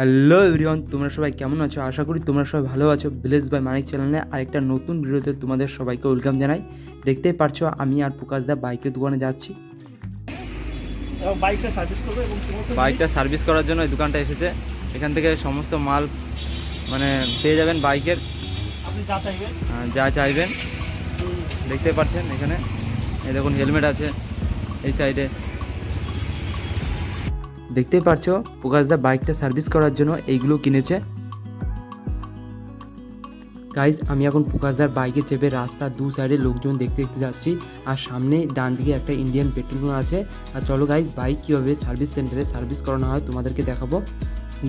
Hello everyone তোমরা সবাই কেমন আছো? আশা করি তোমরা সবাই ভালো আছো। ভিলেজ বাই মানিক চ্যানেলে আরেকটা নতুন ভিডিওতে তোমাদের সবাইকে ওয়েলকাম জানাই। দেখতেই পারছ আমি আর প্রকাশ দা বাইকের দোকানে যাচ্ছি। বাইকটা সার্ভিস করার জন্য এই দোকানটা এসেছে। এখান থেকে সমস্ত মাল মানে পেয়ে যাবেন বাইকের আপনি যা চাইবেন। আহ, যা চাইবেন। দেখতে পাচ্ছেন এখানে। এই দেখুন হেলমেট আছে এই সাইডে দেখতেই পারছ প্রকাশদা বাইকটা সার্ভিস করার জন্য এইগুলো কিনেছে। গাইজ আমি এখন প্রকাশদার বাইকে চেপে রাস্তার দু সাইডে লোকজন দেখতে দেখতে যাচ্ছি, আর সামনে ডান দিকে একটা ইন্ডিয়ান পেট্রোল পাম্প আছে। আর চলো গাইজ বাইক কীভাবে সার্ভিস সেন্টারে সার্ভিস করানো হয় তোমাদেরকে দেখাবো।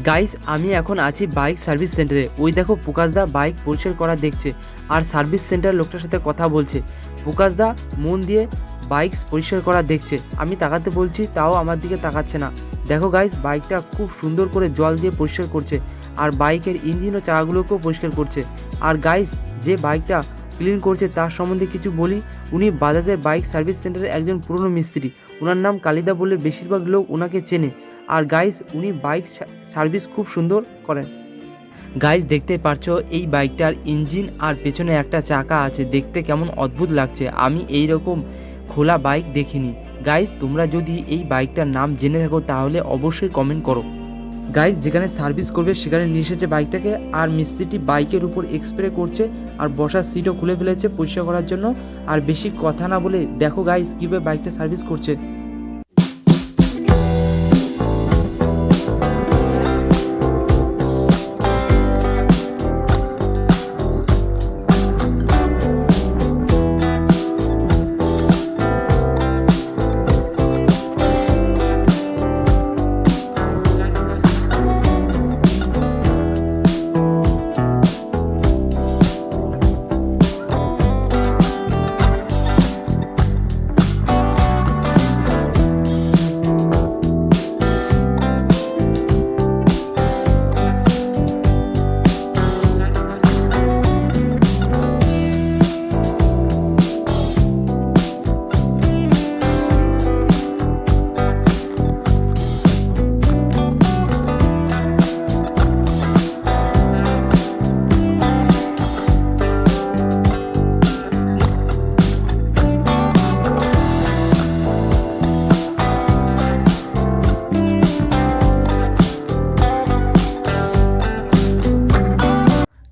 গাইজ আমি এখন আছি বাইক সার্ভিস সেন্টারে ওই দেখো প্রকাশদা বাইক পরিষ্কার করা দেখছে, আর সার্ভিস সেন্টার লোকটার সাথে কথা বলছে। প্রকাশদা মন দিয়ে বাইক পরিষ্কার করা দেখছে। আমি তাকাতে বলছি, তাও আমার দিকে তাকাচ্ছে না। দেখো গাইজ বাইকটা খুব সুন্দর করে জল দিয়ে পরিষ্কার করছে, আর বাইকের ইঞ্জিন ও চাকাগুলোকেও পরিষ্কার করছে। আর গাইজ যে বাইকটা ক্লিন করছে, তার সম্বন্ধে কিছু বলি। উনি বাজাজের বাইক সার্ভিস সেন্টারের একজন পুরনো মিস্ত্রি। ওনার নাম কালিদা বলে বেশিরভাগ লোক ওনাকে চেনে। আর গাইজ উনি বাইক সার্ভিস খুব সুন্দর করেন। গাইজ দেখতে পারছ এই বাইকটার ইঞ্জিন আর পেছনে একটা চাকা আছে। দেখতে কেমন অদ্ভুত লাগছে। আমি এই রকম খোলা বাইক দেখিনি। গাইজ তোমরা যদি এই বাইকটার নাম জেনে থাকো, তাহলে অবশ্যই কমেন্ট করো। গাইজ যেখানে সার্ভিস করবে, সেখানে নিয়ে এসেছে বাইকটাকে আর মিস্ত্রিটি বাইকের উপর এক্সপ্রে করছে, আর বসার সিটও খুলে ফেলেছে পরিষ্কার করার জন্য। আর বেশি কথা না বলে, দেখো গাইজ কীভাবে বাইকটা সার্ভিস করছে।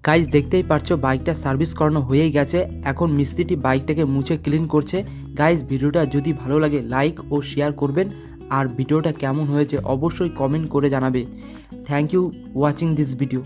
গাইজ দেখতেই পারছ বাইকটা সার্ভিস করানো হয়েই গেছে। এখন মিস্ত্রিটি বাইকটাকে মুছে ক্লিন করছে। গাইজ ভিডিওটা যদি ভালো লাগে লাইক ও শেয়ার করবেন। আর ভিডিওটা কেমন হয়েছে, অবশ্যই কমেন্ট করে জানাবে। Thank you watching this video